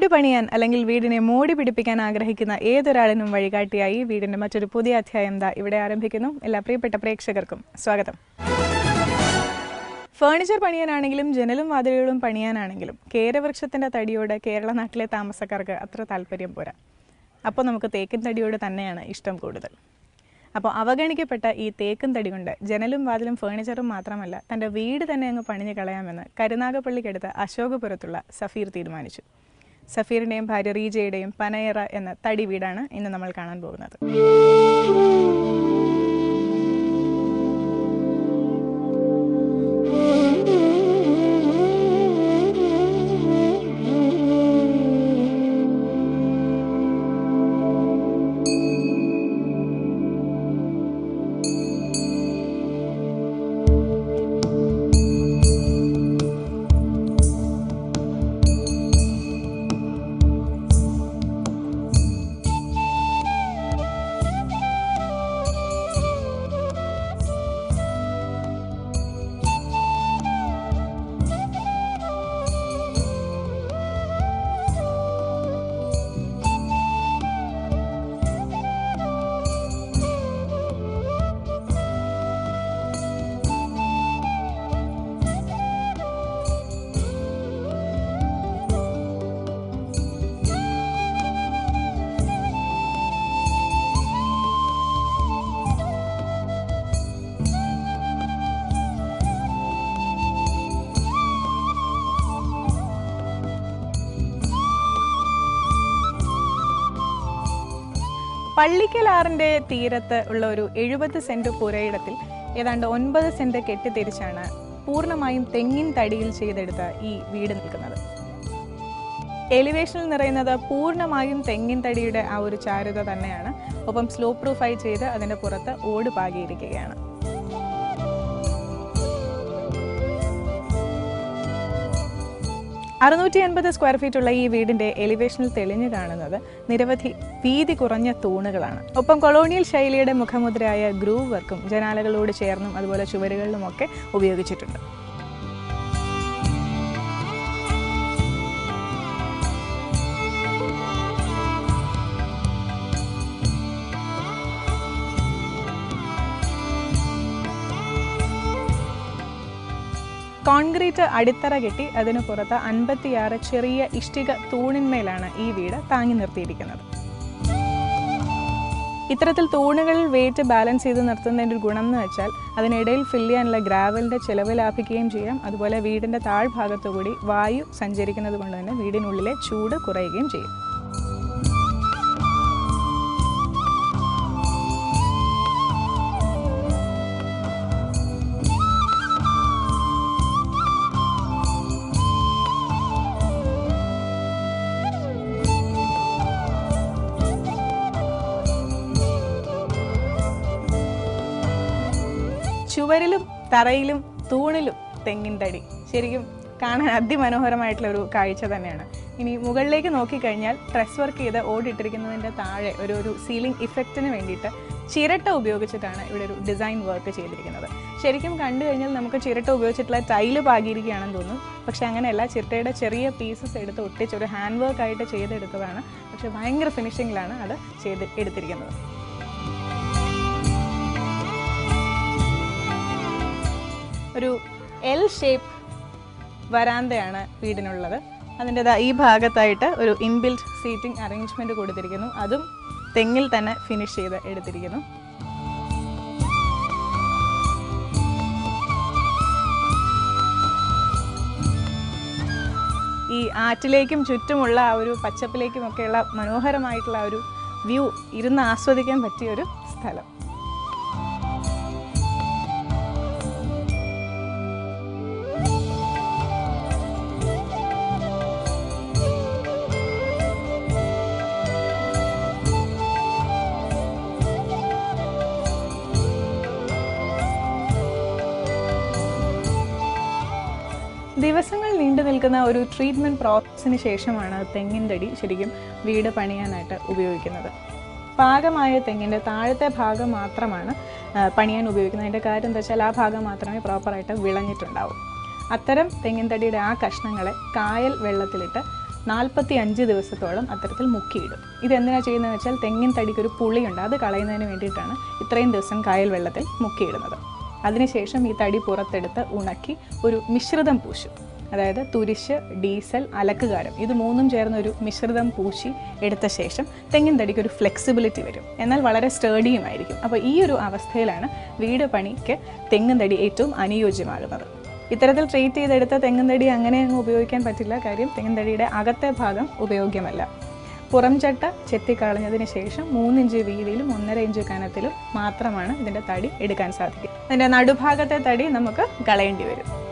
വീട് പണിയാൻ അല്ലെങ്കിൽ വീടിനെ മോടി പിടിപ്പിക്കാൻ ആഗ്രഹിക്കുന്ന ഏതൊരാളിനും വഴികാട്ടിയായി വീടിന്റെ മറ്റൊരു പുതിയ അധ്യായം ദാ ഇവിടെ ആരംഭിക്കുന്നു. എല്ലാ പ്രിയപ്പെട്ട പ്രേക്ഷകർക്കും സ്വാഗതം. ഫേണിച്ചർ പണിയാനാണെങ്കിലും ജനലും വാതിലുകളും പണിയാനാണെങ്കിലും കേരവൃക്ഷത്തിന്റെ തടിയോട് കേരള നാട്ടിലെ താമസക്കാർക്ക് അത്ര താല്പര്യം പോരാ. അപ്പോൾ നമുക്ക് തേക്കിൻ തടിയോട് തന്നെയാണ് ഇഷ്ടം കൂടുതൽ. അപ്പോൾ അവഗണിക്കപ്പെട്ട ഈ തേക്കും തടി കൊണ്ട് ജനലും വാതിലും ഫേണിച്ചറും മാത്രമല്ല തന്റെ വീട് തന്നെ അങ്ങ് പണിഞ്ഞു കളയാമെന്ന് കരുനാഗപ്പള്ളിക്കടുത്ത് അശോകപുരത്തുള്ള സഫീർ തീരുമാനിച്ചു. സഫീറിന്റെയും ഭാര്യ റീജയുടെയും പനയറ എന്ന തടി വീടാണ് ഇന്ന് നമ്മൾ കാണാൻ പോകുന്നത്. പള്ളിക്കലാറിന്റെ തീരത്ത് ഉള്ള ഒരു എഴുപത് സെന്റ് പുരയിടത്തിൽ ഏതാണ്ട് ഒൻപത് സെന്റ് കെട്ടിത്തിരിച്ചാണ് പൂർണമായും തെങ്ങിൻ തടിയിൽ ചെയ്തെടുത്ത ഈ വീട് നിൽക്കുന്നത്. എലിവേഷനിൽ നിറയുന്നത് പൂർണമായും തെങ്ങിൻ തടിയുടെ ആ ഒരു ചാരുത തന്നെയാണ്. ഒപ്പം സ്ലോ പ്രൂഫായി ചെയ്ത് അതിന്റെ പുറത്ത് ഓട് പാകിയിരിക്കുകയാണ്. അറുന്നൂറ്റി എൺപത് സ്ക്വയർ ഫീറ്റ് ഉള്ള ഈ വീടിന്റെ എലിവേഷനിൽ തെളിഞ്ഞു കാണുന്നത് നിരവധി വീതി കുറഞ്ഞ തൂണുകളാണ്. ഒപ്പം കൊളോണിയൽ ശൈലിയുടെ മുഖമുദ്രയായ ഗ്രൂവ് വർക്കും ജനാലകളോട് ചേർന്നും അതുപോലെ ചുവരുകളിലുമൊക്കെ ഉപയോഗിച്ചിട്ടുണ്ട്. കോൺക്രീറ്റ് അടിത്തറ കെട്ടി അതിനു പുറത്ത് അൻപത്തിയാറ് ചെറിയ ഇഷ്ടിക തൂണിന്മേലാണ് ഈ വീട് താങ്ങി നിർത്തിയിരിക്കുന്നത്. ഇത്തരത്തിൽ തൂണുകളിൽ വെയിറ്റ് ബാലൻസ് ചെയ്ത് നിർത്തുന്നതിന്റെ ഒരു ഗുണം എന്ന് വെച്ചാൽ അതിനിടയിൽ ഫില്ല് ചെയ്യാനുള്ള ഗ്രാവലിന്റെ ചിലവ് ലാഭിക്കുകയും ചെയ്യാം. അതുപോലെ വീടിന്റെ താഴ്ഭാഗത്തുകൂടി വായു സഞ്ചരിക്കുന്നത് കൊണ്ട് തന്നെ വീടിനുള്ളിലെ ചൂട് കുറയുകയും ചെയ്യും. തറയിലും തൂണിലും തെങ്ങിൻ തടി. ശരിക്കും കാണാൻ അതിമനോഹരമായിട്ടുള്ള ഒരു കാഴ്ച തന്നെയാണ്. ഇനി മുകളിലേക്ക് നോക്കിക്കഴിഞ്ഞാൽ ഡ്രസ് വർക്ക് ചെയ്ത് ഓടിട്ടിരിക്കുന്നതിന്റെ താഴെ ഒരു ഒരു സീലിംഗ് ഇഫക്റ്റിന് വേണ്ടിയിട്ട് ചിരട്ട ഉപയോഗിച്ചിട്ടാണ് ഇവിടെ ഒരു ഡിസൈൻ വർക്ക് ചെയ്തിരിക്കുന്നത്. ശരിക്കും കണ്ടു കഴിഞ്ഞാൽ നമുക്ക് ചിരട്ട ഉപയോഗിച്ചിട്ടുള്ള ടൈൽ പാകിയിരിക്കുകയാണെന്ന് തോന്നും. പക്ഷേ അങ്ങനെയല്ല ചിരട്ടയുടെ ചെറിയ പീസസ് എടുത്ത് ഒട്ടിച്ച് ഒരു ഹാൻഡ് വർക്ക് ആയിട്ട് ചെയ്തെടുത്തതാണ്. പക്ഷേ ഭയങ്കര ഫിനിഷിങ്ങിലാണ് അത് ചെയ്ത് എടുത്തിരിക്കുന്നത്. ഒരു എൽ ഷേപ്പ് വരാന്തയാണ് വീടിനുള്ളത്. അതിന്റെ ഈ ഭാഗത്തായിട്ട് ഒരു ഇൻബിൽറ്റ് സീറ്റിംഗ് അറേഞ്ച്മെന്റ് കൊടുത്തിരിക്കുന്നു. അതും തെങ്ങിൽ തന്നെ ഫിനിഷ് ചെയ്ത് എടുത്തിരിക്കുന്നു. ഈ ആറ്റിലേക്കും ചുറ്റുമുള്ള ആ ഒരു പച്ചപ്പിലേക്കും ഒക്കെയുള്ള മനോഹരമായിട്ടുള്ള ഒരു വ്യൂ ഇരുന്ന് ആസ്വദിക്കാൻ പറ്റിയ ഒരു സ്ഥലം. നിൽക്കുന്ന ഒരു ട്രീറ്റ്മെന്റ് പ്രോസസ്സിന് ശേഷമാണ് തെങ്ങിന്റെ അടി ശരിക്കും വീട് പണിയാനായിട്ട് ഉപയോഗിക്കുന്നത്. പാകമായ തെങ്ങിന്റെ താഴത്തെ ഭാഗം മാത്രമാണ് പണിയാൻ ഉപയോഗിക്കുന്നത്. അതിന്റെ കാര്യം എന്താ വെച്ചാൽ ആ ഭാഗം മാത്രമേ പ്രോപ്പറായിട്ട് വിളഞ്ഞിട്ടുണ്ടാവൂ. അത്തരം തെങ്ങിൻ തടിയുടെ ആ കഷ്ണങ്ങളെ കായൽ വെള്ളത്തിലിട്ട് നാൽപ്പത്തി അഞ്ച് ദിവസത്തോളം അത്തരത്തിൽ മുക്കിയിടും. ഇതെന്തിനാണ് ചെയ്യുന്നതെന്ന് വെച്ചാൽ തെങ്ങിൻ തടിക്ക് ഒരു പുളിയുണ്ട്. അത് കളയുന്നതിന് വേണ്ടിയിട്ടാണ് ഇത്രയും ദിവസം കായൽ വെള്ളത്തിൽ മുക്കിയിടുന്നത്. അതിനുശേഷം ഈ തടി പുറത്തെടുത്ത് ഉണക്കി ഒരു മിശ്രിതം പൂശും. അതായത് തുരിശ് ഡീസൽ അലക്കുകാരം. ഇത് മൂന്നും ചേർന്ന ഒരു മിശ്രിതം പൂശി എടുത്ത ശേഷം തെങ്ങിൻ തടിക്ക് ഒരു ഫ്ലെക്സിബിലിറ്റി വരും. എന്നാൽ വളരെ സ്റ്റേഡിയുമായിരിക്കും അപ്പോൾ ഈ ഒരു അവസ്ഥയിലാണ് വീട് പണിക്ക് തെങ്ങിൻ തടി ഏറ്റവും അനുയോജ്യമാകുന്നത്. ഇത്തരത്തിൽ ട്രീറ്റ് ചെയ്തെടുത്ത തെങ്ങിൻ തടി അങ്ങനെ അങ്ങ് ഉപയോഗിക്കാൻ പറ്റില്ല. കാര്യം തെങ്ങിൻ തടിയുടെ അകത്തെ ഭാഗം ഉപയോഗ്യമല്ല പുറം ചട്ട ചെത്തിക്കളഞ്ഞതിന് ശേഷം മൂന്നിഞ്ച് വീതിയിലും ഒന്നര ഇഞ്ച് കനത്തിലും മാത്രമാണ് ഇതിന്റെ തടി എടുക്കാൻ സാധിക്കുക. അതിന്റെ നടുഭാഗത്തെ തടി നമുക്ക് കളയേണ്ടി വരും.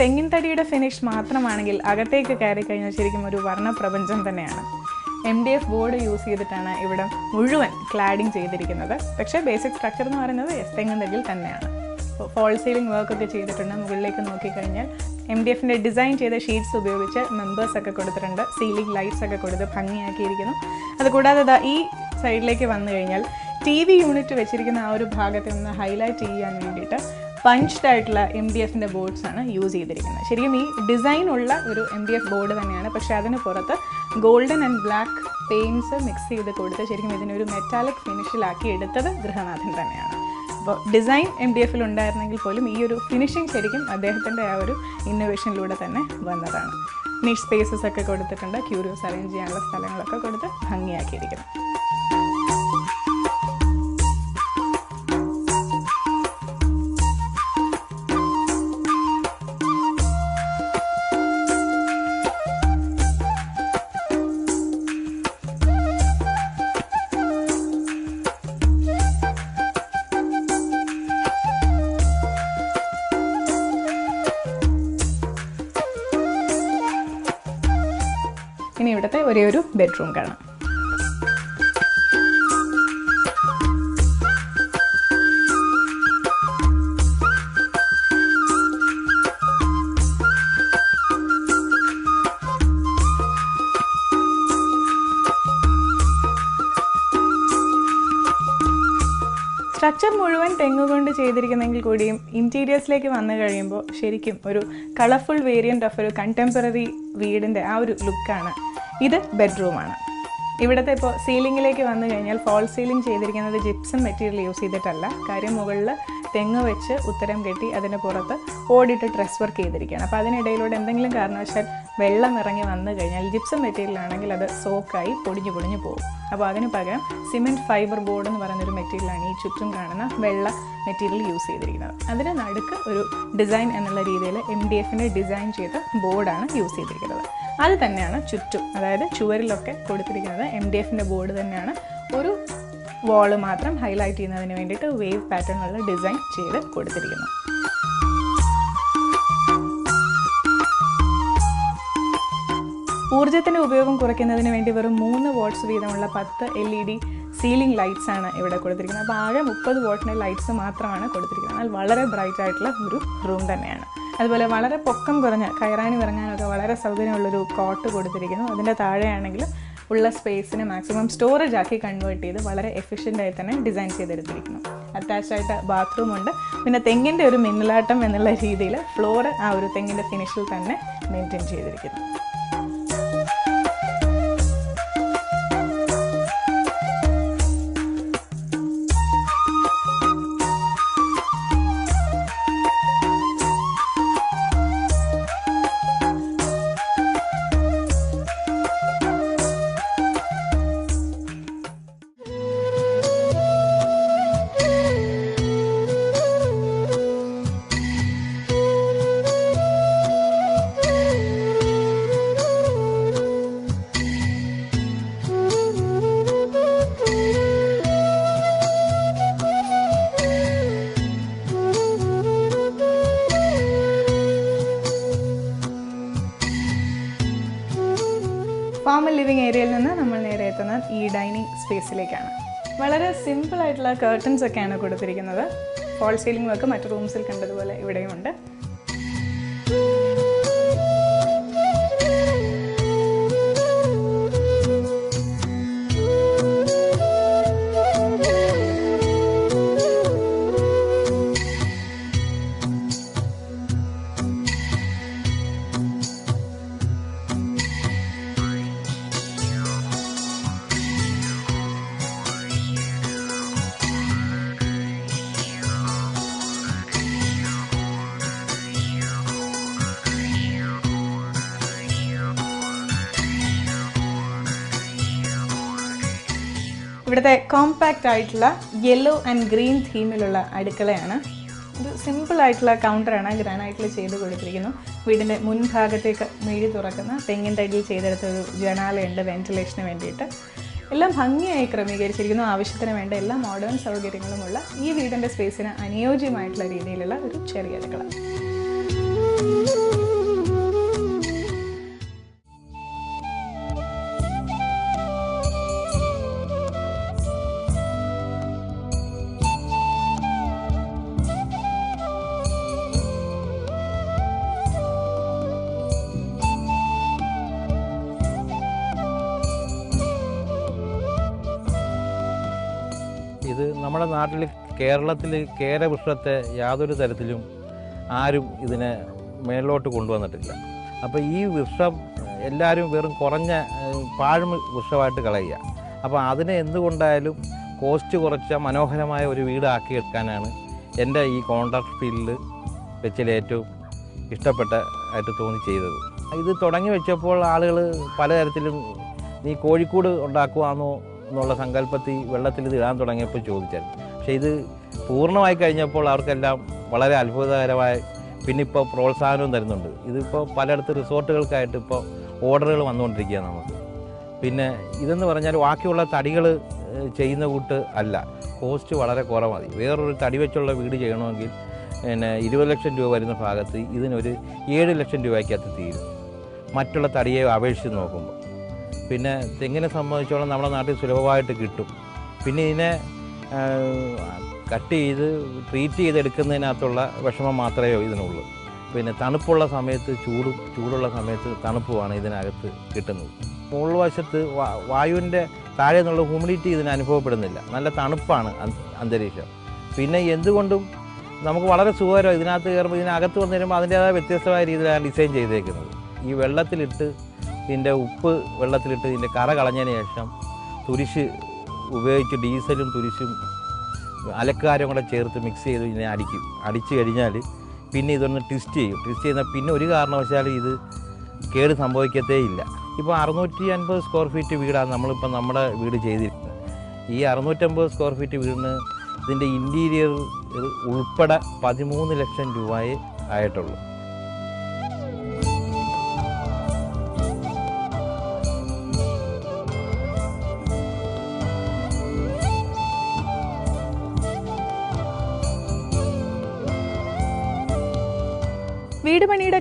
തെങ്ങിൻ തടിയുടെ ഫിനിഷ് മാത്രമാണെങ്കിൽ അകത്തേക്ക് കയറി കഴിഞ്ഞാൽ ശരിക്കും ഒരു വർണപ്രപഞ്ചം തന്നെയാണ്. M D F board use ചെയ്തിട്ടാണ് ഇവിടെ മുഴുവൻ ക്ലാഡിങ് ചെയ്തിരിക്കുന്നത്. പക്ഷേ ബേസിക് സ്ട്രക്ചർ എന്ന് പറയുന്നത് എസ് തെങ്ങിൻ തടിയിൽ തന്നെയാണ്. ഫോൾ സീലിംഗ് വർക്ക് ഒക്കെ ചെയ്തിട്ടുണ്ട്. മുകളിലേക്ക് നോക്കിക്കഴിഞ്ഞാൽ എം ഡി എഫിന്റെ ഡിസൈൻ ചെയ്ത ഷീറ്റ്സ് ഉപയോഗിച്ച് മെമ്പേഴ്സ് ഒക്കെ കൊടുത്തിട്ടുണ്ട്. സീലിംഗ് ലൈറ്റ്സ് ഒക്കെ കൊടുത്ത് ഭംഗിയാക്കിയിരിക്കുന്നു. അതുകൂടാതെ ഈ സൈഡിലേക്ക് വന്നു കഴിഞ്ഞാൽ ടി വി യൂണിറ്റ് വെച്ചിരിക്കുന്ന ആ ഒരു ഭാഗത്ത് നിന്ന് ഹൈലൈറ്റ് ചെയ്യാൻ വേണ്ടിയിട്ട് പഞ്ച്ഡ് ആയിട്ടുള്ള എം ഡി എഫിന്റെ ബോർഡ്സ് ആണ് യൂസ് ചെയ്തിരിക്കുന്നത്. ശരിക്കും ഈ ഡിസൈൻ ഉള്ള ഒരു എം ഡി എഫ് ബോർഡ് തന്നെയാണ്. പക്ഷേ അതിന് പുറത്ത് golden and black paints mix ചെയ്ത് കൊടുത്ത് ശരിക്കും ഇതിനൊരു മെറ്റാലിക് ഫിനിഷിലാക്കി എടുത്തത് ഗൃഹനാഥൻ തന്നെയാണ്. അപ്പോൾ ഡിസൈൻ എം ഡി എഫിൽ ഉണ്ടായിരുന്നെങ്കിൽ പോലും ഈ ഒരു ഫിനിഷിങ് ശരിക്കും അദ്ദേഹത്തിന്റെ ആ ഒരു ഇന്നോവേഷനിലൂടെ തന്നെ വന്നതാണ്. നീറ്റ് സ്പേസസ് ഒക്കെ കൊടുത്തിട്ടുണ്ട് ക്യൂരിയോസ് അറേഞ്ച് ചെയ്യാനുള്ള സ്ഥലങ്ങളൊക്കെ കൊടുത്ത് ഭംഗിയാക്കിയിരിക്കുന്നു. ഒരേ ഒരു ബെഡ്റൂം കാണാം. സ്ട്രക്ചർ മുഴുവൻ തെങ്ങ് കൊണ്ട് ചെയ്തിരിക്കുന്നെങ്കിൽ കൂടിയും ഇന്റീരിയേഴ്സിലേക്ക് വന്നു കഴിയുമ്പോൾ ശരിക്കും ഒരു കളർഫുൾ വേരിയന്റ് ഓഫ് ഒരു കണ്ടംപററി വീടിന്റെ ആ ഒരു ലുക്കാണ് ഇത് ബെഡ്റൂമാണ്. ഇവിടുത്തെ ഇപ്പോൾ സീലിങ്ങിലേക്ക് വന്നു കഴിഞ്ഞാൽ ഫോൾ സീലിംഗ് ചെയ്തിരിക്കുന്നത് ജിപ്സം മെറ്റീരിയൽ യൂസ് ചെയ്തിട്ടല്ല. കാര്യം മുകളിൽ തെങ്ങ് വെച്ച് ഉത്തരം കെട്ടി അതിന് പുറത്ത് ഓടിയിട്ട് ഡ്രസ് വർക്ക് ചെയ്തിരിക്കുകയാണ്. അപ്പോൾ അതിനിടയിലൂടെ എന്തെങ്കിലും കാരണവശാൽ വെള്ളം ഇറങ്ങി വന്നു കഴിഞ്ഞാൽ ജിപ്സം മെറ്റീരിയൽ ആണെങ്കിൽ അത് സോക്കായി പൊടിഞ്ഞു പൊടിഞ്ഞു പോകും. അപ്പോൾ അതിന് പകരം സിമെന്റ് ഫൈബർ ബോർഡ് എന്ന് പറയുന്നൊരു മെറ്റീരിയലാണ് ഈ ചുറ്റും കാണുന്ന വെള്ള മെറ്റീരിയൽ യൂസ് ചെയ്തിരിക്കുന്നത്. അതിന് നടുക്ക് ഒരു ഡിസൈൻ എന്നുള്ള രീതിയിൽ എം ഡി എഫിന്റെ ഡിസൈൻ ചെയ്ത ബോർഡാണ് യൂസ് ചെയ്തിരിക്കുന്നത്. അത് തന്നെയാണ് ചുറ്റും. അതായത് ചുവരിലൊക്കെ കൊടുത്തിരിക്കുന്നത് എം ഡി എഫിന്റെ ബോർഡ് തന്നെയാണ്. ഒരു വാൾ മാത്രം ഹൈലൈറ്റ് ചെയ്യുന്നതിന് വേണ്ടിയിട്ട് വേവ് പാറ്റേണുള്ള ഡിസൈൻ ചെയ്ത് കൊടുത്തിരിക്കുന്നു. ഊർജത്തിന്റെ ഉപയോഗം കുറയ്ക്കുന്നതിന് വേണ്ടി വെറും മൂന്ന് വാട്ട്സ് വീതമുള്ള പത്ത് L E D ceiling lights ആണ് ഇവിടെ കൊടുത്തിരിക്കുന്നത്. അപ്പോൾ ആകെ മുപ്പത് വാട്ടിന്റെ ലൈറ്റ്സ് മാത്രമാണ് കൊടുത്തിരിക്കുന്നത്. എന്നാൽ വളരെ ബ്രൈറ്റ് ആയിട്ടുള്ള ഒരു റൂം തന്നെയാണ്. അതുപോലെ വളരെ പൊക്കം കുറഞ്ഞ കയറാനും ഇറങ്ങാനൊക്കെ വളരെ സൗകര്യമുള്ളൊരു കോട്ട് കൊടുത്തിരിക്കുന്നു. അതിന്റെ താഴെയാണെങ്കിൽ ഉള്ള സ്പേസിനെ മാക്സിമം സ്റ്റോറേജ് ആക്കി കൺവേർട്ട് ചെയ്ത് വളരെ എഫിഷ്യന്റായി തന്നെ ഡിസൈൻ ചെയ്തെടുത്തിരിക്കുന്നു. അറ്റാച്ചായിട്ട് ബാത്റൂം ഉണ്ട്. പിന്നെ തെങ്ങിന്റെ ഒരു മിന്നലാട്ടം എന്നുള്ള രീതിയിൽ ഫ്ലോർ ആ ഒരു തെങ്ങിന്റെ ഫിനിഷിൽ തന്നെ മെയിന്റെയിൻ ചെയ്തിരിക്കുന്നു. സ്പേസിലേക്കാണ് വളരെ സിമ്പിൾ ആയിട്ടുള്ള കേർട്ടൻസ് ഒക്കെയാണ് കൊടുത്തിരിക്കുന്നത്. ഫോൾ സീലിംഗ് വർക്ക് മറ്റു റൂംസിൽ കണ്ടതുപോലെ ഇവിടെയുമുണ്ട്. കോമ്പാക്റ്റ് ആയിട്ടുള്ള യെല്ലോ ആൻഡ് ഗ്രീൻ തീമിലുള്ള അടുക്കളയാണ്. ഇത് സിമ്പിൾ ആയിട്ടുള്ള കൗണ്ടറാണ് ഗ്രാനൈറ്റിൽ ചെയ്ത് കൊടുത്തിരിക്കുന്നു. വീടിന്റെ മുൻഭാഗത്തേക്ക് മെഴി തുറക്കുന്ന തെങ്ങിൻ തടിയിൽ ചെയ്തെടുത്ത ഒരു ജനാലയുണ്ട് വെന്റിലേഷന് വേണ്ടിയിട്ട്. എല്ലാം ഭംഗിയായി ക്രമീകരിച്ചിരിക്കുന്നു. ആവശ്യത്തിന് വേണ്ട എല്ലാ മോഡേൺ സൗകര്യങ്ങളുമുള്ള ഈ വീടിന്റെ സ്പേസിന് അനുയോജ്യമായിട്ടുള്ള രീതിയിലുള്ള ഒരു ചെറിയ അടുക്കള. നാട്ടിൽ കേരളത്തിൽ കേരവൃക്ഷത്തെ യാതൊരു തരത്തിലും ആരും ഇതിനെ മേളിലോട്ട് കൊണ്ടുവന്നിട്ടില്ല. അപ്പോൾ ഈ വൃക്ഷം എല്ലാവരും വെറും കുറഞ്ഞ പാഴ്മ വൃക്ഷമായിട്ട് കളയുക. അപ്പോൾ അതിനെ എന്തുകൊണ്ടായാലും കോസ്റ്റ് കുറച്ച മനോഹരമായ ഒരു വീടാക്കി എടുക്കാനാണ് എന്റെ ഈ കോൺട്രാക്ട് ഫീൽഡിൽ വെച്ചിൽ ഏറ്റവും ഇഷ്ടപ്പെട്ട ആയിട്ട് തോന്നി ചെയ്തത്. ഇത് തുടങ്ങി വെച്ചപ്പോൾ ആളുകൾ പലതരത്തിലും നീ കോഴിക്കോട് ഉണ്ടാക്കുവാന്നോ എന്നുള്ള സങ്കല്പത്തിൽ വെള്ളത്തിൽ ഇത് ഇടാൻ തുടങ്ങിയപ്പോൾ ചോദിച്ചായിരുന്നു. പക്ഷേ ഇത് പൂർണമായി കഴിഞ്ഞപ്പോൾ അവർക്കെല്ലാം വളരെ അത്ഭുതകരമായ പിന്നെ ഇപ്പോൾ പ്രോത്സാഹനവും തരുന്നുണ്ട്. ഇതിപ്പോൾ പലയിടത്ത് റിസോർട്ടുകൾക്കായിട്ട് ഇപ്പോൾ ഓർഡറുകൾ വന്നുകൊണ്ടിരിക്കുകയാണ് നമുക്ക്. പിന്നെ ഇതെന്ന് പറഞ്ഞാൽ ബാക്കിയുള്ള തടികൾ ചെയ്യുന്ന കൂട്ട് അല്ല. കോസ്റ്റ് വളരെ കുറവാണ്. വേറൊരു തടി വെച്ചുള്ള വീട് ചെയ്യണമെങ്കിൽ പിന്നെ ഇരുപത് ലക്ഷം രൂപ വരുന്ന ഭാഗത്ത് ഇതിനൊരു ഏഴ് ലക്ഷം രൂപയ്ക്കകത്ത് തീരും. മറ്റുള്ള തടിയെ അപേക്ഷിച്ച് നോക്കുമ്പോൾ. പിന്നെ തെങ്ങിനെ സംബന്ധിച്ചോളം നമ്മുടെ നാട്ടിൽ സുലഭമായിട്ട് കിട്ടും. പിന്നെ ഇതിനെ കട്ട് ചെയ്ത് ട്രീറ്റ് ചെയ്തെടുക്കുന്നതിനകത്തുള്ള വിഷമം മാത്രമേ ഇതിനുള്ളൂ. പിന്നെ തണുപ്പുള്ള സമയത്ത് ചൂടും ചൂടുള്ള സമയത്ത് തണുപ്പുമാണ് ഇതിനകത്ത് കിട്ടുന്നത്. മുകൾ വാ- വായുവിന്റെ താഴെ നിന്നുള്ള ഹ്യൂമിഡിറ്റി ഇതിന് അനുഭവപ്പെടുന്നില്ല. നല്ല തണുപ്പാണ് അന്തരീക്ഷം. പിന്നെ എന്തുകൊണ്ടും നമുക്ക് വളരെ സുഖകരം ഇതിനകത്ത് കയറുമ്പോൾ ഇതിനകത്ത് വന്നു കഴിയുമ്പോൾ അതിന്റേതായ വ്യത്യസ്തമായ രീതിയിലാണ് ഡിസൈൻ ചെയ്തേക്കുന്നത്. ഈ വെള്ളത്തിലിട്ട് ഇതിന്റെ ഉപ്പ് വെള്ളത്തിലിട്ട് ഇതിന്റെ കറ കളഞ്ഞതിന് ശേഷം തുരിശ് ഉപയോഗിച്ച് ഡീസലും തുരിശും അലക്കാരും കൂടെ ചേർത്ത് മിക്സ് ചെയ്ത് ഇതിനെ അടിക്കും. അടിച്ചു കഴിഞ്ഞാൽ പിന്നെ ഇതൊന്ന് ട്വിസ്റ്റ് ചെയ്യും. ട്വിസ്റ്റ് ചെയ്യുന്ന പിന്നെ ഒരു കാരണവശാലും ഇത് കേട് സംഭവിക്കത്തേ ഇല്ല. ഇപ്പോൾ അറുന്നൂറ്റി അൻപത് സ്ക്വയർ ഫീറ്റ് വീടാണ് നമ്മളിപ്പോൾ നമ്മുടെ വീട് ചെയ്തിരിക്കുന്നത്. ഈ അറുന്നൂറ്റമ്പത് സ്ക്വയർ ഫീറ്റ് വീടിന് ഇതിന്റെ ഇന്റീരിയർ ഉൾപ്പെടെ പതിമൂന്ന് ലക്ഷം രൂപയെ ആയിട്ടുള്ളൂ.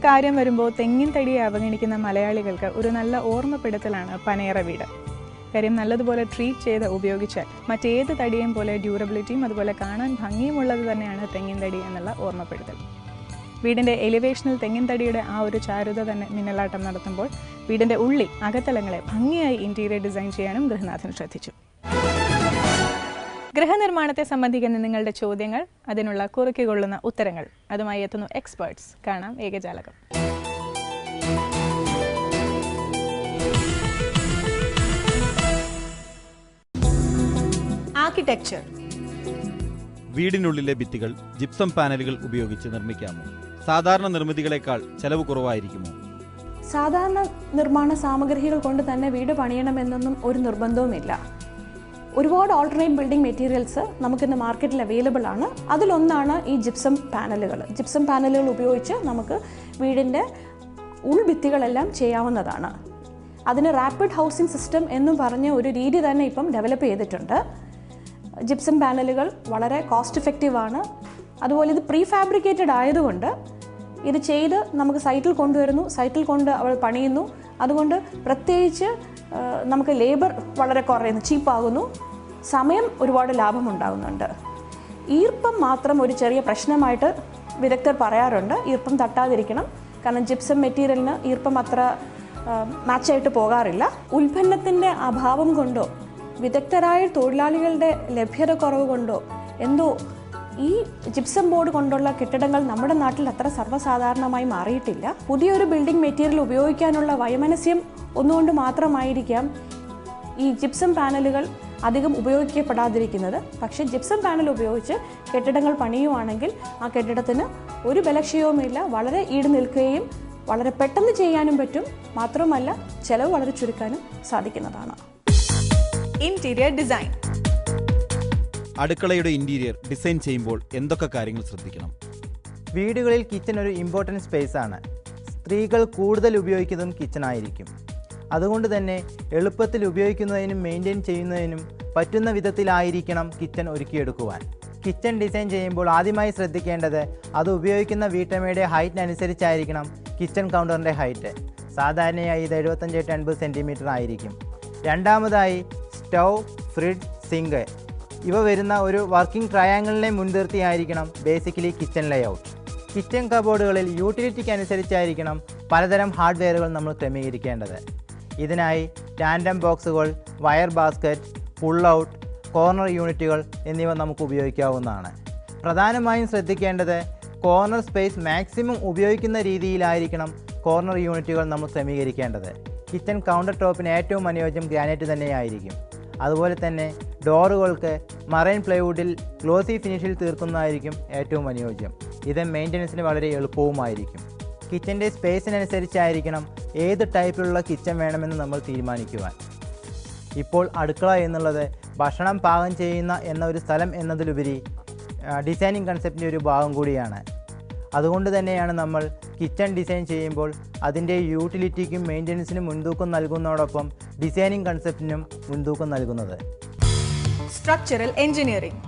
കാര്യം വരുമ്പോൾ തെങ്ങിൻ തടിയെ അവഗണിക്കുന്ന മലയാളികൾക്ക് ഒരു നല്ല ഓർമ്മപ്പെടുത്തലാണ് പനേറ വീട്. കാര്യം നല്ലതുപോലെ ട്രീറ്റ് ചെയ്ത് ഉപയോഗിച്ചാൽ മറ്റേത് തടിയും പോലെ ഡ്യൂറബിലിറ്റിയും അതുപോലെ കാണാൻ ഭംഗിയുമുള്ളത് തന്നെയാണ് തെങ്ങിൻ തടി എന്നുള്ള ഓർമ്മപ്പെടുത്തൽ. വീടിന്റെ എലിവേഷനിൽ തെങ്ങിൻ തടിയുടെ ആ ഒരു ചാരുത തന്നെ മിന്നലാട്ടം നടത്തുമ്പോൾ വീടിന്റെ ഉള്ളിൽ അകത്തലങ്ങളെ ഭംഗിയായി ഇന്റീരിയർ ഡിസൈൻ ചെയ്യാനും ഗൃഹനാഥൻ ശ്രദ്ധിച്ചു. ഗൃഹനിർമ്മാണത്തെ സംബന്ധിക്കുന്ന നിങ്ങളുടെ ചോദ്യങ്ങൾ അതിനുള്ള കുറുക്കിക്കൊള്ളുന്ന ഉത്തരങ്ങൾ അതുമായി എത്തുന്നു എക്സ്പേർട്സ് കാണാം ഏകജാലകം. ആർക്കിടെക്ചർ വീടിനുള്ളിലെ ഭിത്തികൾ ജിപ്സം പാനലുകൾ ഉപയോഗിച്ച് നിർമ്മിക്കാമോ? സാധാരണ നിർമ്മിതികളെക്കാൾ ചെലവ് കുറവായിരിക്കുമോ? സാധാരണ നിർമ്മാണ സാമഗ്രികൾ കൊണ്ട് തന്നെ വീട് പണിയണമെന്നൊന്നും ഒരു നിർബന്ധവുമില്ല. ഒരുപാട് ഓൾട്ടർനേറ്റ് ബിൽഡിംഗ് മെറ്റീരിയൽസ് നമുക്കിന്ന് മാർക്കറ്റിൽ അവൈലബിൾ ആണ്. അതിലൊന്നാണ് ഈ ജിപ്സം പാനലുകൾ ജിപ്സം പാനലുകൾ ഉപയോഗിച്ച് നമുക്ക് വീടിന്റെ ഉൾഭിത്തികളെല്ലാം ചെയ്യാവുന്നതാണ്. അതിന് റാപ്പിഡ് ഹൗസിംഗ് സിസ്റ്റം എന്നും പറഞ്ഞ ഒരു രീതി തന്നെ ഇപ്പം ഡെവലപ്പ് ചെയ്തിട്ടുണ്ട്. ജിപ്സം പാനലുകൾ വളരെ കോസ്റ്റ് എഫക്റ്റീവാണ് അതുപോലെ ഇത് പ്രീ ഫാബ്രിക്കേറ്റഡ് ആയതുകൊണ്ട് ഇത് ചെയ്ത് നമുക്ക് സൈറ്റിൽ കൊണ്ടുവരുന്നു. സൈറ്റിൽ കൊണ്ട് അവൾ പണിയുന്നു. അതുകൊണ്ട് പ്രത്യേകിച്ച് നമുക്ക് ലേബർ വളരെ കുറയുന്നു ചീപ്പാകുന്നു. സമയം ഒരുപാട് ലാഭം ഉണ്ടാകുന്നുണ്ട് ഈർപ്പം മാത്രം ഒരു ചെറിയ പ്രശ്നമായിട്ട് വിദഗ്ധർ പറയാറുണ്ട്. ഈർപ്പം തട്ടാതിരിക്കണം. കാരണം ജിപ്സം മെറ്റീരിയലിന് ഈർപ്പം അത്ര മാച്ചായിട്ട് പോകാറില്ല. ഉൽപ്പന്നത്തിന്റെ അഭാവം കൊണ്ടോ വിദഗ്ധരായ തൊഴിലാളികളുടെ ലഭ്യത കുറവ് കൊണ്ടോ എന്തോ ഈ ജിപ്സം ബോർഡ് കൊണ്ടുള്ള കെട്ടിടങ്ങൾ നമ്മുടെ നാട്ടിൽ അത്ര സർവസാധാരണമായി മാറിയിട്ടില്ല. പുതിയൊരു ബിൽഡിംഗ് മെറ്റീരിയൽ ഉപയോഗിക്കാനുള്ള വൈമനസ്യം ഒന്നുകൊണ്ട് മാത്രമായിരിക്കാം ഈ ജിപ്സം പാനലുകൾ അധികം ഉപയോഗിക്കപ്പെടാതിരിക്കുന്നത്. പക്ഷേ ജിപ്സം പാനൽ ഉപയോഗിച്ച് കെട്ടിടങ്ങൾ പണിയുവാണെങ്കിൽ ആ കെട്ടിടത്തിന് ഒരു ബലക്ഷയവുമില്ല. വളരെ ഈട് നിൽക്കുകയും വളരെ പെട്ടെന്ന് ചെയ്യാനും പറ്റും. മാത്രമല്ല ചെലവ് വളരെ ചുരുക്കാനും സാധിക്കുന്നതാണ്. ഇന്റീരിയർ ഡിസൈൻ അടുക്കളയുടെ ഇന്റീരിയർ ഡിസൈൻ ചെയ്യുമ്പോൾ എന്തൊക്കെ കാര്യങ്ങൾ ശ്രദ്ധിക്കണം? വീടുകളിൽ കിച്ചൺ ഒരു ഇമ്പോർട്ടന്റ് സ്പേസ് ആണ്. സ്ത്രീകൾ കൂടുതൽ ഉപയോഗിക്കുന്നതും കിച്ചൺ ആയിരിക്കും. അതുകൊണ്ട് തന്നെ എളുപ്പത്തിൽ ഉപയോഗിക്കുന്നതിനും മെയിന്റെയിൻ ചെയ്യുന്നതിനും പറ്റുന്ന വിധത്തിലായിരിക്കണം കിച്ചൺ ഒരുക്കിയെടുക്കുവാൻ. കിച്ചൺ ഡിസൈൻ ചെയ്യുമ്പോൾ ആദ്യമായി ശ്രദ്ധിക്കേണ്ടത് അത് ഉപയോഗിക്കുന്ന വീട്ടമ്മയുടെ ഹൈറ്റിനനുസരിച്ചായിരിക്കണം കിച്ചൺ കൗണ്ടറിന്റെ ഹൈറ്റ് സാധാരണയായി ഇത് എഴുപത്തഞ്ച് ടു എൺപത് സെന്റിമീറ്റർ ആയിരിക്കും. രണ്ടാമതായി സ്റ്റൗ ഫ്രിഡ്ജ് സിങ്ക് ഇവ വരുന്ന ഒരു വർക്കിംഗ് ട്രയാങ്കിളിനെ മുൻനിർത്തിയായിരിക്കണം ബേസിക്കലി കിച്ചൺ ലേഔട്ട് കിച്ചൺ കബോർഡുകളിൽ യൂട്ടിലിറ്റിക്ക് അനുസരിച്ചായിരിക്കണം പലതരം ഹാർഡ്വെയറുകൾ നമ്മൾ ക്രമീകരിക്കേണ്ടത്. ഇതിനായി ടാൻഡം ബോക്സുകൾ wire basket pull out corner യൂണിറ്റുകൾ എന്നിവ നമുക്ക് ഉപയോഗിക്കാവുന്നതാണ്. പ്രധാനമായും ശ്രദ്ധിക്കേണ്ടത് കോർണർ സ്പേസ് മാക്സിമം ഉപയോഗിക്കുന്ന രീതിയിലായിരിക്കണം കോർണർ യൂണിറ്റുകൾ നമ്മൾ ക്രമീകരിക്കേണ്ടത്. കിച്ചൺ കൗണ്ടർ ടോപ്പിന് ഏറ്റവും അനുയോജ്യം ഗ്രാനൈറ്റ് തന്നെയായിരിക്കും. അതുപോലെ തന്നെ ഡോറുകൾക്ക് മറൈൻ പ്ലൈവുഡിൽ ഗ്ലോസി ഫിനിഷിൽ തീർക്കുന്നതായിരിക്കും ഏറ്റവും അനുയോജ്യം. ഇത് മെയിന്റനൻസിന് വളരെ എളുപ്പവുമായിരിക്കും. കിച്ചന്റെ സ്പേസിനനുസരിച്ചായിരിക്കണം ഏത് ടൈപ്പിലുള്ള കിച്ചൺ വേണമെന്ന് നമ്മൾ തീരുമാനിക്കുവാൻ. ഇപ്പോൾ അടുക്കള എന്നുള്ളത് ഭക്ഷണം പാകം ചെയ്യുന്ന എന്ന ഒരു സ്ഥലം എന്നതിലുപരി ഡിസൈനിങ് കൺസെപ്റ്റിന്റെ ഒരു ഭാഗം കൂടിയാണ്. അതുകൊണ്ട് തന്നെയാണ് നമ്മൾ കിച്ചൺ ഡിസൈൻ ചെയ്യുമ്പോൾ അതിന്റെ യൂട്ടിലിറ്റിക്കും മെയിന്റനൻസിനും മുൻതൂക്കം നൽകുന്നതോടൊപ്പം ഡിസൈനിങ് കൺസെപ്റ്റിനും മുൻതൂക്കം നൽകുന്നത്. സ്ട്രക്ചറൽ എഞ്ചിനീയറിംഗ്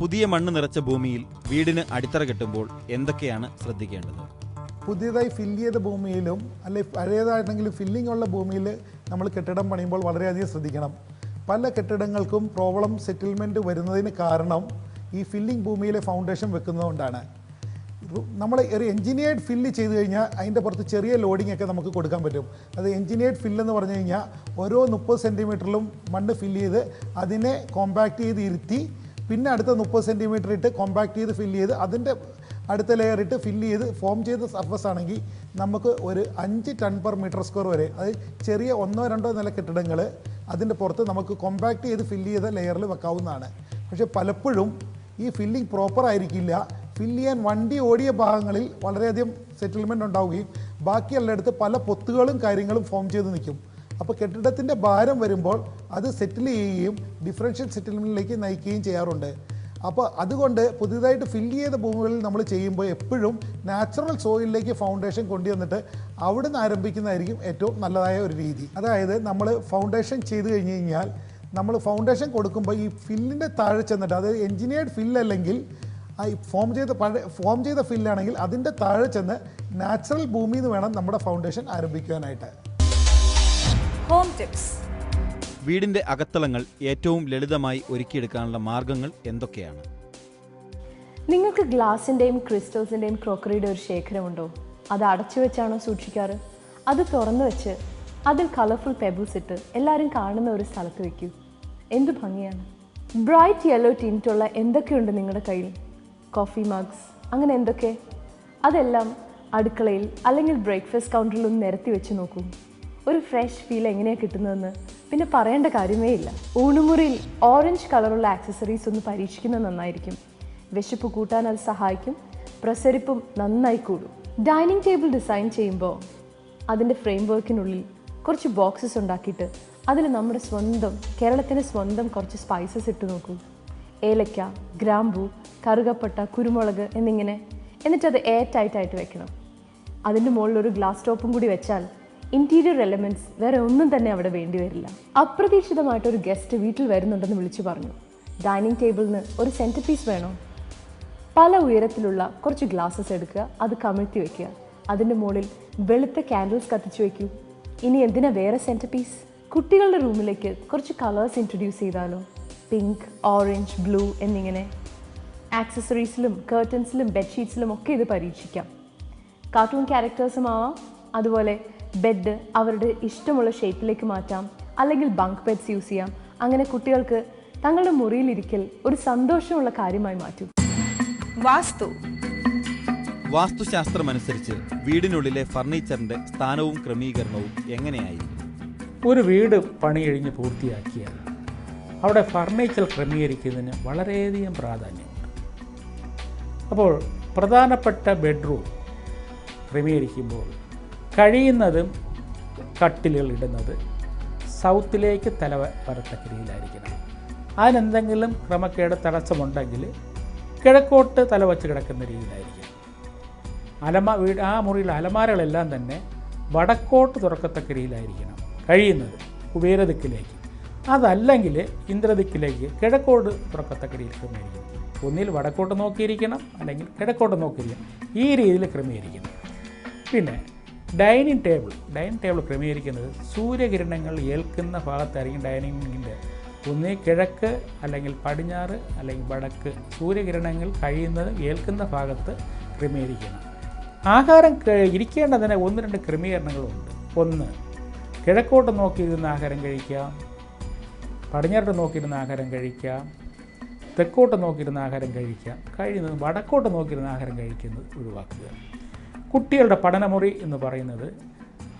പുതിയ മണ്ണ് നിറച്ച ഭൂമിയിൽ വീടിന് അടിത്തറ കെട്ടുമ്പോൾ എന്തൊക്കെയാണ് ശ്രദ്ധിക്കേണ്ടത്? പുതിയതായി ഫില്ല് ചെയ്ത ഭൂമിയിലും അല്ലെ പഴയതായിട്ടെങ്കിലും ഫില്ലിംഗ് ഉള്ള ഭൂമിയിൽ നമ്മൾ കെട്ടിടം പണിയുമ്പോൾ വളരെയധികം ശ്രദ്ധിക്കണം. പല കെട്ടിടങ്ങൾക്കും പ്രോബ്ലം സെറ്റിൽമെന്റ് വരുന്നതിന് കാരണം ഈ ഫില്ലിംഗ് ഭൂമിയിലെ ഫൗണ്ടേഷൻ വെക്കുന്നതുകൊണ്ടാണ്. നമ്മൾ ഒരു എഞ്ചിനീയർഡ് ഫില്ല് ചെയ്ത് കഴിഞ്ഞാൽ അതിന്റെ പുറത്ത് ചെറിയ ലോഡിംഗ് ഒക്കെ നമുക്ക് കൊടുക്കാൻ പറ്റും. അത് എഞ്ചിനീയർഡ് ഫില്ല് എന്ന് പറഞ്ഞു കഴിഞ്ഞാൽ ഓരോ മുപ്പത് സെന്റിമീറ്ററിലും മണ്ണ് ഫില്ല് ചെയ്ത് അതിനെ കോമ്പാക്ട് ചെയ്ത് ഇരുത്തി പിന്നെ അടുത്ത മുപ്പത് സെന്റിമീറ്റർ ഇട്ട് കോമ്പാക്ട് ചെയ്ത് ഫില്ല് ചെയ്ത് അതിന്റെ അടുത്ത ലെയർ ഇട്ട് ഫില്ല് ചെയ്ത് ഫോം ചെയ്ത സർഫസ് ആണെങ്കിൽ നമുക്ക് ഒരു അഞ്ച് ടൺ പെർ മീറ്റർ സ്ക്വയർ വരെ അത് ചെറിയ ഒന്നോ രണ്ടോ നില കെട്ടിടങ്ങൾ അതിന്റെ പുറത്ത് നമുക്ക് കോമ്പാക്ട് ചെയ്ത് ഫില്ല് ചെയ്ത ലെയറിൽ വെക്കാവുന്നതാണ്. പക്ഷേ പലപ്പോഴും ഈ ഫില്ലിംഗ് പ്രോപ്പർ ആയിരിക്കില്ല. ഫില്ല് ചെയ്യാൻ വണ്ടി ഓടിയ ഭാഗങ്ങളിൽ വളരെയധികം സെറ്റിൽമെന്റ് ഉണ്ടാവുകയും ബാക്കിയുള്ളിടത്ത് പല പൊത്തുകളും കാര്യങ്ങളും ഫോം ചെയ്ത് നിൽക്കും. അപ്പോൾ കെട്ടിടത്തിന്റെ ഭാരം വരുമ്പോൾ അത് സെറ്റിൽ ചെയ്യുകയും ഡിഫറൻഷ്യൽ സെറ്റിൽമെന്റിലേക്ക് നയിക്കുകയും ചെയ്യാറുണ്ട്. അപ്പോൾ അതുകൊണ്ട് പുതിയതായിട്ട് ഫില്ല് ചെയ്ത ഭൂമികളിൽ നമ്മൾ ചെയ്യുമ്പോൾ എപ്പോഴും നാച്ചുറൽ സോയിലിലേക്ക് ഫൗണ്ടേഷൻ കൊണ്ടുവന്നിട്ട് അവിടെ നിന്ന് ആരംഭിക്കുന്നതായിരിക്കും ഏറ്റവും നല്ലതായ ഒരു രീതി. അതായത് നമ്മൾ ഫൗണ്ടേഷൻ ചെയ്ത് കഴിഞ്ഞ് കഴിഞ്ഞാൽ നമ്മൾ ഫൗണ്ടേഷൻ കൊടുക്കുമ്പോൾ ഈ ഫില്ലിന്റെ താഴെ ചെന്നിട്ട് അതായത് എഞ്ചിനീയർഡ് ഫില്ല് അല്ലെങ്കിൽ ആ ഈ ഫോം ചെയ്ത പഴയ ഫോം ചെയ്ത ഫില്ലാണെങ്കിൽ അതിന്റെ താഴെ ചെന്ന് നാച്ചുറൽ ഭൂമിയിൽ നിന്ന് വേണം നമ്മുടെ ഫൗണ്ടേഷൻ ആരംഭിക്കുവാനായിട്ട്. ഹോം ടിപ്സ് വീടിന്റെ അകത്തളങ്ങൾ ഏറ്റവും ലളിതമായി ഒരുക്കിയെടുക്കാനുള്ള മാർഗങ്ങൾ എന്തൊക്കെയാണ്? നിങ്ങൾക്ക് ഗ്ലാസിന്റെയും ക്രിസ്റ്റൽസിന്റെയും ക്രോക്കറിയുടെ ഒരു ശേഖരമുണ്ടോ? അത് അടച്ചു വെച്ചാണോ സൂക്ഷിക്കാറ്? അത് തുറന്നു വെച്ച് അതിൽ കളർഫുൾ പെബിൾസ് ഇട്ട് എല്ലാവരും കാണുന്ന ഒരു സ്ഥലത്ത് വെക്കൂ. എന്ത് ഭംഗിയാണ്. ബ്രൈറ്റ് യെല്ലോ ടീന്റുള്ള എന്തൊക്കെയുണ്ട് നിങ്ങളുടെ കയ്യിൽ? കോഫി മഗ്സ് അങ്ങനെ എന്തൊക്കെ? അതെല്ലാം അടുക്കളയിൽ അല്ലെങ്കിൽ ബ്രേക്ക്ഫാസ്റ്റ് കൗണ്ടറിൽ ഒന്ന് നിരത്തി വെച്ച് നോക്കൂ. ഒരു ഫ്രഷ് ഫീൽ എങ്ങനെയാണ് കിട്ടുന്നതെന്ന്. പിന്നെ പറയേണ്ട കാര്യമേ ഇല്ല. ഊണുമുറിയിൽ ഓറഞ്ച് കളറുള്ള ആക്സസറീസ് ഒന്ന് പരീക്ഷിക്കുന്നത് നന്നായിരിക്കും. വിശപ്പ് കൂട്ടാൻ അത് സഹായിക്കും. പ്രസരിപ്പും നന്നായി കൂടും. ഡൈനിങ് ടേബിൾ ഡിസൈൻ ചെയ്യുമ്പോൾ അതിന്റെ ഫ്രെയിം വർക്കിനുള്ളിൽ കുറച്ച് ബോക്സസ് ഉണ്ടാക്കിയിട്ട് അതിൽ നമ്മുടെ സ്വന്തം കേരളത്തിന്റെ സ്വന്തം കുറച്ച് സ്പൈസസ് ഇട്ട് നോക്കൂ. ഏലക്ക ഗ്രാമ്പൂ കറുകപ്പട്ട കുരുമുളക് എന്നിങ്ങനെ. എന്നിട്ടത് എയർ ടൈറ്റായിട്ട് വെക്കണം. അതിന്റെ മുകളിൽ ഒരു ഗ്ലാസ് ടോപ്പും കൂടി വെച്ചാൽ ഇന്റീരിയർ എലമെന്റ്സ് വേറെ ഒന്നും തന്നെ അവിടെ വേണ്ടി വരില്ല. അപ്രതീക്ഷിതമായിട്ടൊരു ഗസ്റ്റ് വീട്ടിൽ വരുന്നുണ്ടെന്ന് വിളിച്ചു പറഞ്ഞു. ഡൈനിങ് ടേബിളിന് ഒരു സെന്റർ പീസ് വേണോ? പല ഉയരത്തിലുള്ള കുറച്ച് ഗ്ലാസ്സസ് എടുക്കുക അത് കമിഴ്ത്തി വയ്ക്കുക അതിന്റെ മുകളിൽ വെളുത്ത ക്യാൻഡിൽസ് കത്തിച്ചു വയ്ക്കൂ ഇനി എന്തിനാ വേറെ സെന്റർ പീസ് കുട്ടികളുടെ റൂമിലേക്ക് കുറച്ച് കളേഴ്സ് ഇൻട്രൊഡ്യൂസ് ചെയ്താലോ? പിങ്ക് ഓറഞ്ച് ബ്ലൂ എന്നിങ്ങനെ. ആക്സസറീസിലും കേർട്ടൻസിലും ബെഡ്ഷീറ്റ്സിലും ഒക്കെ ഇത് പരീക്ഷിക്കാം. കാർട്ടൂൺ ക്യാരക്ടേഴ്സും ആവാം. അതുപോലെ ബെഡ് അവരുടെ ഇഷ്ടമുള്ള ഷേപ്പിലേക്ക് മാറ്റാം. അല്ലെങ്കിൽ ബങ്ക് ബെഡ്സ് യൂസ് ചെയ്യാം. അങ്ങനെ കുട്ടികൾക്ക് തങ്ങളുടെ മുറിയിലിരിക്കൽ ഒരു സന്തോഷമുള്ള കാര്യമായി മാറ്റും. വാസ്തു. വാസ്തുശാസ്ത്രമനുസരിച്ച് വീടിനുള്ളിലെ ഫർണിച്ചറിന്റെ സ്ഥാനവും ക്രമീകരണവും എങ്ങനെയായിരിക്കും? ഒരു വീട് പണി കഴിഞ്ഞ് പൂർത്തിയാക്കിയാൽ അവിടെ ഫർണിച്ചർ ക്രമീകരിക്കുന്നതിന് വളരെയധികം പ്രാധാന്യമുണ്ട്. അപ്പോൾ പ്രധാനപ്പെട്ട ബെഡ്റൂം ക്രമീകരിക്കുമ്പോൾ കഴിയുന്നതും കട്ടിലുകൾ ഇടുന്നത് സൗത്തിലേക്ക് തല വരത്തക്ക രീതിയിലായിരിക്കണം അതിനെന്തെങ്കിലും ക്രമക്കേട് തടസ്സമുണ്ടെങ്കിൽ കിഴക്കോട്ട് തല വച്ച് കിടക്കുന്ന രീതിയിലായിരിക്കും അലമ വീട് ആ മുറിയിലെ അലമാരകളെല്ലാം തന്നെ വടക്കോട്ട് തുറക്കത്തക്ക രീതിയിലായിരിക്കണം കഴിയുന്നത് കുബേരദിക്കിലേക്ക് അതല്ലെങ്കിൽ ഇന്ദ്രദിക്കിലേക്ക് കിഴക്കോട്ട് തുറക്കത്തക്ക രീതിയിൽ ഒന്നിൽ വടക്കോട്ട് നോക്കിയിരിക്കണം അല്ലെങ്കിൽ കിഴക്കോട്ട് നോക്കിയിരിക്കണം. ഈ രീതിയിൽ ക്രമീകരിക്കണം. പിന്നെ ഡൈനിങ് ടേബിൾ. ഡൈനിങ് ടേബിൾ ക്രമീകരിക്കുന്നത് സൂര്യകിരണങ്ങൾ ഏൽക്കുന്ന ഭാഗത്തായിരിക്കും ഡൈനിങ്ങിന്റെ. ഒന്ന് കിഴക്ക് അല്ലെങ്കിൽ പടിഞ്ഞാറ് അല്ലെങ്കിൽ വടക്ക്. സൂര്യകിരണങ്ങൾ കഴിയുന്നത് ഏൽക്കുന്ന ഭാഗത്ത് ക്രമീകരിക്കണം ആഹാരം ഇരിക്കേണ്ടതിന് ഒന്ന് രണ്ട് ക്രമീകരണങ്ങളുണ്ട്. ഒന്ന് കിഴക്കോട്ട് നോക്കിയിരുന്ന ആഹാരം കഴിക്കാം പടിഞ്ഞാറോട്ട് നോക്കിയിരുന്ന ആഹാരം കഴിക്കാം തെക്കോട്ട് നോക്കിയിരുന്ന ആഹാരം കഴിക്കാം കഴിയുന്നത് വടക്കോട്ട് നോക്കിയിരുന്ന ആഹാരം കഴിക്കുന്നത് ഒഴിവാക്കുക. കുട്ടികളുടെ പഠനമുറി എന്ന് പറയുന്നത്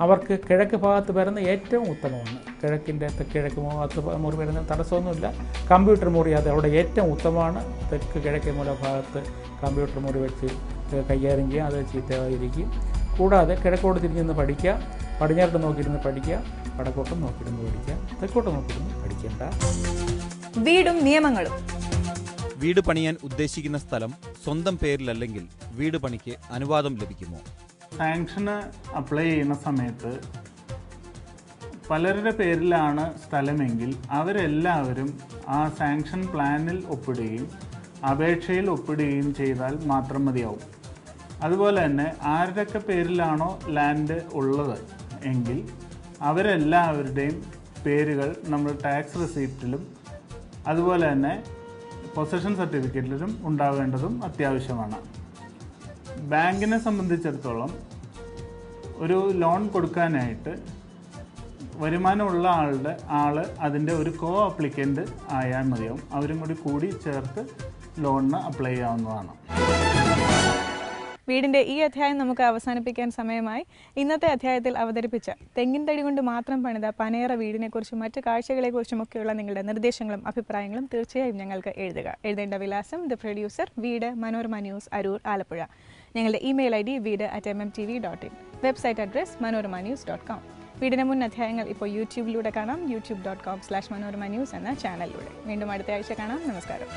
അവർക്ക് കിഴക്ക് ഭാഗത്ത് വരുന്ന ഏറ്റവും ഉത്തമമാണ്. കിഴക്കിന്റെ കിഴക്ക് ഭാഗത്ത് മുറി വരുന്ന തടസ്സമൊന്നുമില്ല. കമ്പ്യൂട്ടർ മുറി അത് അവിടെ ഏറ്റവും ഉത്തമമാണ്. തെക്ക് കിഴക്ക് മൂല ഭാഗത്ത് കമ്പ്യൂട്ടർ മുറി വെച്ച് കൈകാര്യം ചെയ്യുക അത് ചീത്തയായിരിക്കും. കൂടാതെ കിഴക്കോട്ട് തിരിഞ്ഞിരുന്ന് പഠിക്കുക പടിഞ്ഞാറോട്ട് നോക്കിയിരുന്ന് പഠിക്കുക വടക്കോട്ട് നോക്കിയിരുന്ന് പഠിക്കുക തെക്കോട്ട് നോക്കിയിരുന്ന് പഠിക്കേണ്ട. വീടും നിയമങ്ങളും. വീട് പണിയാൻ ഉദ്ദേശിക്കുന്ന സ്ഥലം സ്വന്തം പേരിലല്ലെങ്കിൽ വീട് പണിക്ക് അനുവാദം ലഭിക്കുമോ? സാങ്ഷന് അപ്ലൈ ചെയ്യുന്ന സമയത്ത് പലരുടെ പേരിലാണ് സ്ഥലമെങ്കിൽ അവരെല്ലാവരും ആ സാങ്ഷൻ പ്ലാനിൽ ഒപ്പിടുകയും അപേക്ഷയിൽ ഒപ്പിടുകയും ചെയ്താൽ മാത്രം മതിയാവും. അതുപോലെ തന്നെ ആരുടെയൊക്കെ പേരിലാണോ ലാൻഡ് ഉള്ളത് എങ്കിൽ അവരെല്ലാവരുടെയും പേരുകൾ നമ്മൾ ടാക്സ് റെസീപ്റ്റിലും അതുപോലെ തന്നെ പൊസഷൻ സർട്ടിഫിക്കറ്റിലും ഉണ്ടാവേണ്ടതും അത്യാവശ്യമാണ്. ബാങ്കിനെ സംബന്ധിച്ചിടത്തോളം ഒരു ലോൺ കൊടുക്കാനായിട്ട് വരുമാനമുള്ള ആളുടെ ആൾ അതിന്റെ ഒരു കോ അപ്ലിക്കന്റ് ആയാൽ മതിയാവും. അവരും കൂടി കൂടി ചേർത്ത് ലോണിന് അപ്ലൈ ചെയ്യാവുന്നതാണ്. വീടിന്റെ ഈ അധ്യായം നമുക്ക് അവസാനിപ്പിക്കാൻ സമയമായി. ഇന്നത്തെ അധ്യായത്തിൽ അവതരിപ്പിച്ച തെങ്ങിൻ തടി കൊണ്ട് മാത്രം പണിത പനേറ വീടിനെക്കുറിച്ചും മറ്റ് കാഴ്ചകളെക്കുറിച്ചും ഒക്കെയുള്ള നിങ്ങളുടെ നിർദ്ദേശങ്ങളും അഭിപ്രായങ്ങളും തീർച്ചയായും ഞങ്ങൾക്ക് എഴുതുക. എഴുതേണ്ട വിലാസം ദ പ്രൊഡ്യൂസർ വീട് മനോരമ ന്യൂസ് അരൂർ ആലപ്പുഴ. ഞങ്ങളുടെ ഇമെയിൽ ഐ ഡി വീട് at M M T V dot in website address Manorama news dot com വീടിന് മുൻ അധ്യായങ്ങൾ ഇപ്പോൾ യൂട്യൂബിലൂടെ കാണാം. YouTube dot com slash Manorama news എന്ന ചാനലിലൂടെ വീണ്ടും അടുത്ത ആഴ്ച കാണാം. നമസ്കാരം.